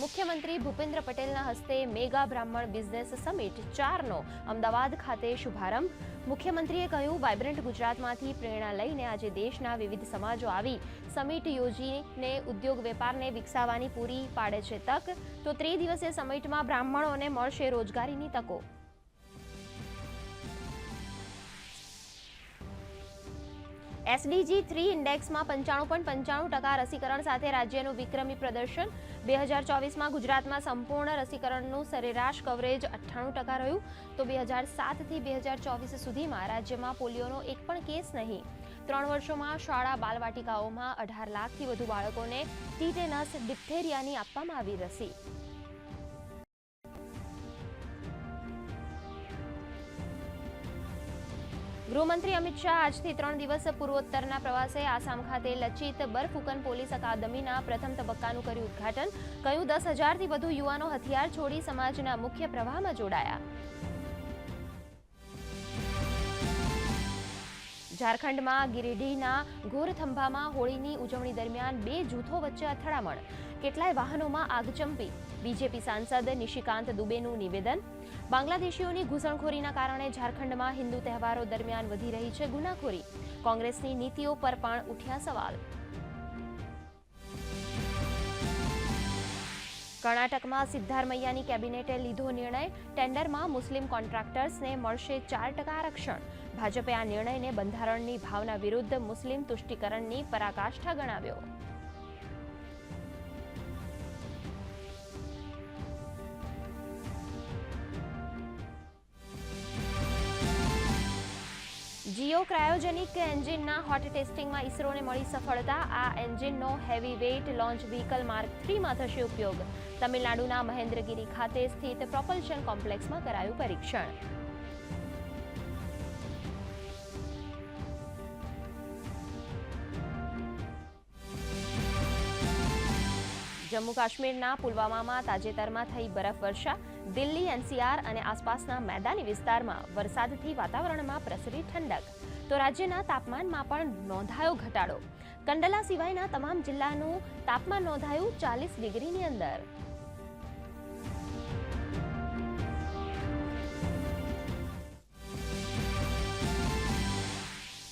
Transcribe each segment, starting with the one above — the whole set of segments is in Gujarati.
મુખ્યમંત્રી ભૂપેન્દ્ર પટેલના હસ્તે મેગા બ્રાહ્મણ બિઝનેસ સમિટ ચારનો અમદાવાદ ખાતે શુભારંભ. મુખ્યમંત્રીએ કહ્યું વાઇબ્રન્ટ ગુજરાતમાંથી પ્રેરણા લઈને આજે દેશના વિવિધ સમાજો આવી સમિટ યોજીને ઉદ્યોગ વેપારને વિકસાવવાની પૂરી પાડે છે તક. તો ત્રિદિવસીય સમિટમાં બ્રાહ્મણોને મળશે રોજગારીની તકો. એસડીજી થ્રી ઇન્ડેક્સમાં પંચાણું પોઈન્ટ પંચાણું ટકા રસીકરણ સાથે રાજ્યનું વિક્રમી પ્રદર્શન. બે હજાર ચોવીસમાં ગુજરાતમાં સંપૂર્ણ રસીકરણનું સરેરાશ કવરેજ અઠ્ઠાણું ટકા રહ્યું. તો બે હજાર સાતથી બે હજાર ચોવીસ સુધીમાં રાજ્યમાં પોલિયોનો એક પણ કેસ નહીં. ત્રણ વર્ષોમાં શાળા બાલવાટિકાઓમાં અઢાર લાખથી વધુ બાળકોને ટીટેનસ ડિપ્થેરિયાની આપવામાં આવી રસી. ગૃહમંત્રી અમિત શાહ આજથી ત્રણ દિવસ પૂર્વોત્તરના પ્રવાસે આસામ ખાતે લચિત બરફુકન પોલીસ અકાદમીના પ્રથમ તબક્કાનું કર્યું ઉદ્ઘાટન. કહ્યું, દસ હજારથી વધુ યુવાનો હથિયાર છોડી સમાજના મુખ્ય પ્રવાહમાં જોડાયા. ઝારખંડમાં ગિરિડીહના ગોરથંભામાં હોળીની ઉજવણી દરમિયાન બે જૂથો વચ્ચે અથડામણ. કેટલાય વાહનોમાં આગચંપી બીજેપી સાંસદ નિશિકાંત દુબેનું નિવેદન. બાંગ્લાદેશીઓની ઘૂસણખોરીના કારણે ઝારખંડમાં હિન્દુ તહેવારો દરમિયાન વધી રહી છે ગુનાખોરી. કોંગ્રેસની નીતિઓ પર પણ ઉઠ્યા સવાલ. કર્ણાટકમાં સિદ્ધારમૈયાની કેબિનેટે લીધો નિર્ણય. ટેન્ડરમાં મુસ્લિમ કોન્ટ્રાક્ટર્સને મળશે ચાર ટકા આરક્ષણ. ભાજપે આ નિર્ણયને બંધારણની ભાવના વિરુદ્ધ મુસ્લિમ તુષ્ટિકરણની પરાકાષ્ઠા ગણાવ્યો. જીઓ ક્રાયોજેનિક એન્જિનના હોટ ટેસ્ટિંગમાં ઇસરોને મળી સફળતા. આ એન્જિનનો heavy weight launch vehicle mark થ્રીમાં થશે ઉપયોગ. તમિલનાડુના મહેન્દ્રગીરી ખાતે સ્થિત પ્રોપલ્શન કોમ્પ્લેક્સમાં કરાયું પરીક્ષણ. જમ્મુ કાશ્મીરના પુલવામામાં તાજેતરમાં થઈ બરફવર્ષા દિલ્હી, એનસીઆર અને આસપાસના મેદાની વિસ્તારમાં વરસાદથી વાતાવરણમાં પ્રસરી ઠંડક. તો રાજ્યના તાપમાનમાં પણ નોંધાયો ઘટાડો. કંડલા સિવાયના તમામ જિલ્લાનું તાપમાન નોંધાયું ચાલીસ ડિગ્રીની અંદર.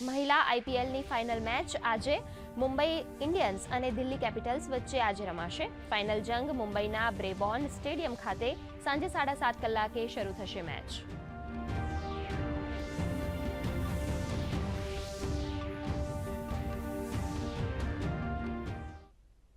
મહિલા આઈપીએલની ફાઇનલ મેચ આજે મુંબઈ ઇન્ડિયન્સ અને દિલ્હી કેપિટલ્સ વચ્ચે આજે રમાશે. ફાઇનલ જંગ મુંબઈના બ્રેબોર્ન સ્ટેડિયમ ખાતે સાંજે સાડા સાત કલાકે શરૂ થશે મેચ.